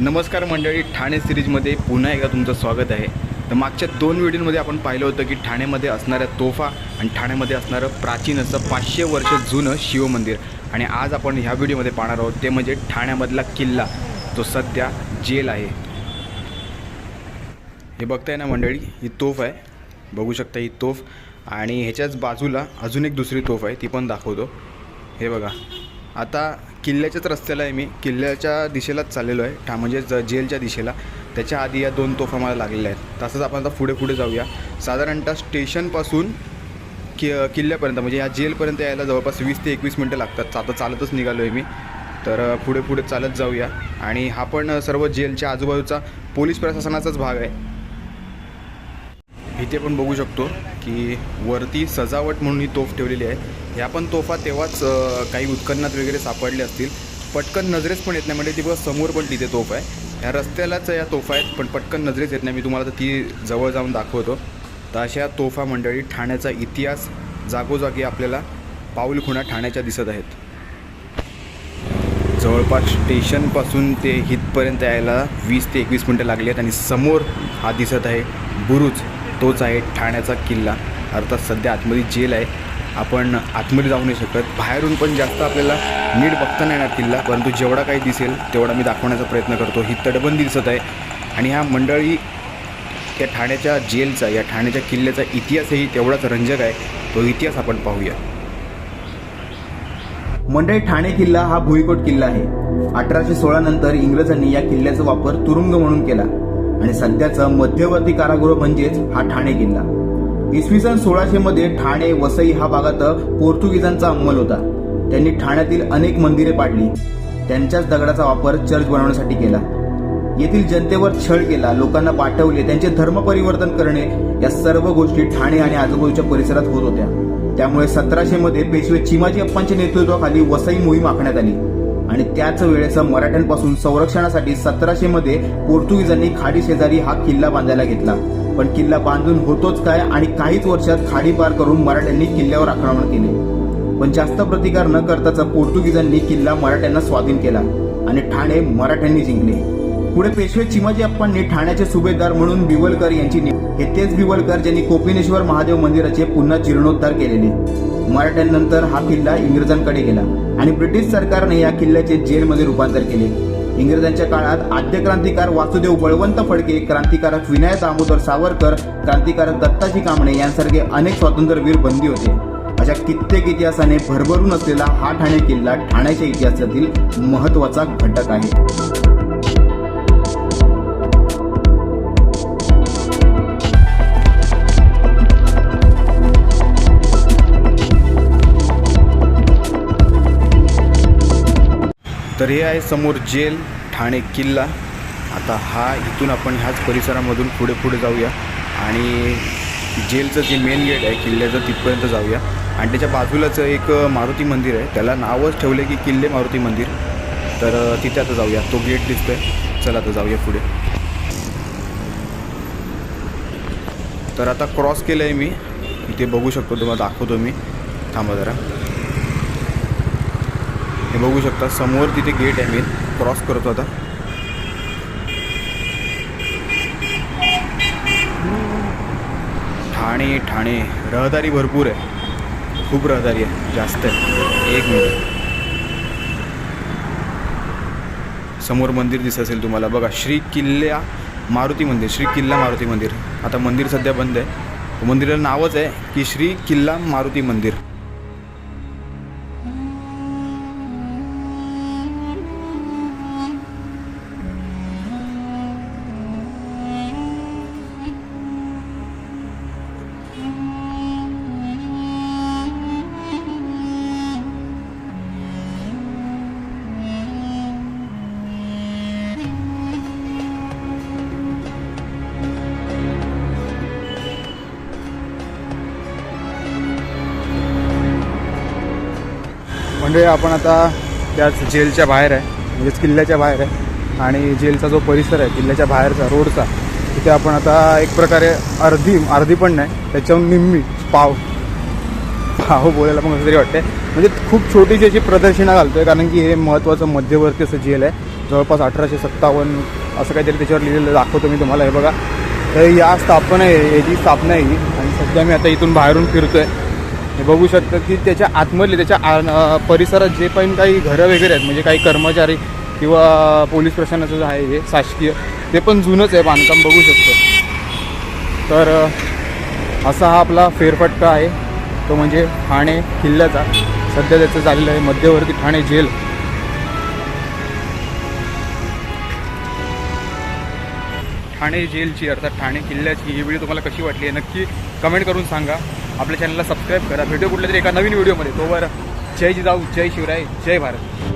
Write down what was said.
नमस्कार मंडळी ठाणे सिरीजमध्ये पुन्हा एकदा तुमचं स्वागत आहे. तर मागच्या दोन व्हिडिओमध्ये आपण पाहिलं होतं की ठाण्यामध्ये असणाऱ्या तोफा आणि ठाण्यामध्ये असणारं प्राचीन असं पाचशे वर्ष जुनं शिवमंदिर. आणि आज आपण ह्या व्हिडिओमध्ये पाहणार आहोत ते म्हणजे ठाण्यामधला किल्ला जो सध्या जेल आहे. हे बघताय ना मंडळी ही तोफ आहे. बघू शकता ही तोफ. आणि ह्याच्याच बाजूला अजून एक दुसरी तोफ आहे ती पण दाखवतो. हे बघा. आता किल्ल्याच्याच रस्त्याला आहे मी. किल्ल्याच्या दिशेलाच चाललेलो आहे. ठा म्हणजे ज- जेलच्या दिशेला. त्याच्या आधी या दोन तोफा मला लागलेल्या आहेत. तसंच आपण आता पुढे पुढे जाऊया. साधारणतः स्टेशनपासून कि किल्ल्यापर्यंत म्हणजे या जेलपर्यंत यायला जवळपास वीस ते एकवीस मिनटं लागतात. आता चालतच निघालो आहे मी. तर पुढे पुढे चालत जाऊया. आणि हा पण सर्व जेलच्या आजूबाजूचा पोलीस प्रशासनाचाच भाग आहे. इथे पण बघू शकतो. की वरती सजावट म्हणून ही तोफ ठेवलेली आहे. ह्या पण तोफा तेव्हाच काही उत्खननात वगैरे सापडले असतील. पटकन नजरेस पण येत नाही म्हणजे ती बघा समोर पण तिथे तोफ आहे. ह्या रस्त्यालाच या तोफा आहेत पण पटकन नजरेस येत नाही. मी तुम्हाला तर ती जवळ जाऊन दाखवतो. तर अशा तोफा मंडळी ठाण्याचा इतिहास जागोजागी आपल्याला पाऊल खुणा ठाण्याच्या दिसत आहेत. जवळपास स्टेशनपासून ते हितपर्यंत यायला वीस ते एकवीस मिनटं लागली आहेत आणि समोर हा दिसत आहे बुरुज. तोच आहे ठाण्याचा किल्ला. अर्थात सध्या आतमध्ये जेल आहे. आपण आतमध्ये जाऊ नाही शकत. बाहेरून पण जास्त आपल्याला नीट बघता नाही येणार किल्ला. परंतु जेवढा काही दिसेल तेवढा मी दाखवण्याचा प्रयत्न करतो. ही तटबंदी दिसत आहे. आणि ह्या मंडळी त्या ठाण्याच्या जेलचा या ठाण्याच्या किल्ल्याचा इतिहासही तेवढाच रंजक आहे. तो इतिहास आपण पाहूया. मंडळी ठाणे किल्ला हा भुईकोट किल्ला आहे. अठराशे सोळा नंतर इंग्रजांनी या किल्ल्याचा वापर तुरुंग म्हणून केला. आणि सध्याचं मध्यवर्ती कारागृह म्हणजेच हा ठाणे किल्ला. इसवी सन सोळाशे मध्ये ठाणे वसई हा भागात पोर्तुगीजांचा अंमल होता. त्यांनी ठाण्यातील अनेक मंदिरे पाडली. त्यांच्याच दगडाचा वापर चर्च बनवण्यासाठी केला. येथील जनतेवर छळ केला लोकांना पाठवले त्यांचे धर्म परिवर्तन करणे या सर्व गोष्टी ठाणे आणि आजूबाजूच्या परिसरात होत होत्या. त्यामुळे सतराशे मध्ये पेशवे चिमाजी अप्पांच्या नेतृत्वाखाली वसई मोहीम आखण्यात आली. आणि त्याच वेळेचा मराठ्यांपासून संरक्षणासाठी सतराशे मध्ये पोर्तुगीजांनी खाडी शेजारी हा किल्ला बांधायला घेतला. पण किल्ला बांधून होतोच काय आणि काहीच वर्षात खाडी पार करून मराठ्यांनी किल्ल्यावर आक्रमण केले. पण जास्त प्रतिकार न करताच पोर्तुगीजांनी किल्ला मराठ्यांना स्वाधीन केला आणि ठाणे मराठ्यांनी जिंकले. पुढे पेशवे चिमाजी अप्पांनी ठाण्याचे सुभेदार म्हणून बिवलकर यांची हे तेच बिवलकर ज्यांनी कोपिनेश्वर महादेव मंदिराचे पुन्हा जीर्णोद्धार केलेले. मराठ्यांनंतर हा किल्ला इंग्रजांकडे गेला आणि ब्रिटिश सरकारने या किल्ल्याचे जेलमध्ये रूपांतर केले. इंग्रजांच्या काळात आद्य क्रांतिकार वासुदेव बळवंत फडके क्रांतिकारक विनायक दामोदर सावरकर क्रांतिकारक दत्ताजी कांबळे यांसारखे अनेक स्वातंत्र्यवीर बंदी होते. अशा कित्येक इतिहासाने भरभरून असलेला हा ठाणे किल्ला ठाण्याच्या इतिहासातील महत्त्वाचा घटक आहे. तर हे आहे समोर जेल ठाणे किल्ला. आता हा इथून आपण ह्याच परिसरामधून पुढे पुढे जाऊया. आणि जेलचं जे मेन गेट आहे किल्ल्याचं तिथपर्यंत जाऊया. आणि त्याच्या बाजूलाच एक मारुती मंदिर आहे. त्याला नावच ठेवलं की किल्ले मारुती मंदिर. तर तिथे आता जाऊया. तो गेट दिसतोय. चला आता जाऊया पुढे. तर आता क्रॉस केलं आहे मी. इथे बघू शकतो. तुम्हाला दाखवतो मी. थांबा जरा. हे बघू शकता समोर तिथे गेट आहे मी क्रॉस करतो आता. ठाणे ठाणे. रहदारी भरपूर आहे. खूप रहदारी आहे. जास्त आहे. एक मिनिट समोर मंदिर दिसत असेल तुम्हाला. बघा श्री किल्ल्या मारुती मंदिर. श्री किल्ला मारुती मंदिर. आता मंदिर सध्या बंद आहे. मंदिराला नावच आहे की श्री किल्ला मारुती मंदिर. म्हणजे आपण आता त्याच जेलच्या बाहेर आहे म्हणजेच किल्ल्याच्या बाहेर आहे. आणि जेलचा जो परिसर आहे किल्ल्याच्या बाहेरचा रोडचा तिथे आपण आता एक प्रकारे अर्धी अर्धी पण नाही त्याच्याहून निम्मी पाव पाव बोलायला पण कसं तरी वाटते म्हणजे खूप छोटीशी अशी प्रदर्शना घालतो आहे कारण की हे महत्त्वाचं मध्यवर्ती असं जेल आहे. जवळपास अठराशे सत्तावन्न असं काहीतरी त्याच्यावर लिहिलेलं दाखवतो मी तुम्हाला हे बघा. तर या स्थापना आहे याची स्थापना आहे ही. आणि सध्या मी आता इथून बाहेरून फिरतो आहे हे बघू शकता की त्याच्या आतमधले त्याच्या आ- परिसरात जे पण काही घरं वगैरे आहेत म्हणजे काही कर्मचारी किंवा पोलीस प्रशासनाचं जे आहे हे शासकीय ते पण जुनंच आहे बांधकाम बघू शकतो. तर असा हा आपला फेरफटका आहे. तो म्हणजे ठाणे किल्ल्याचा. सध्या त्याचं झालेलं आहे मध्यवर्ती ठाणे जेल. ठाणे जेलची अर्थात ठाणे किल्ल्याची ही व्हिडिओ तुम्हाला कशी वाटली आहे नक्की कमेंट करून सांगा. आपल्या चॅनलला सबस्क्राईब करा. भेटू कुठल्या तरी एका नवीन व्हिडिओमध्ये तोवर जय जिजाऊ जय शिवराय जय भारत.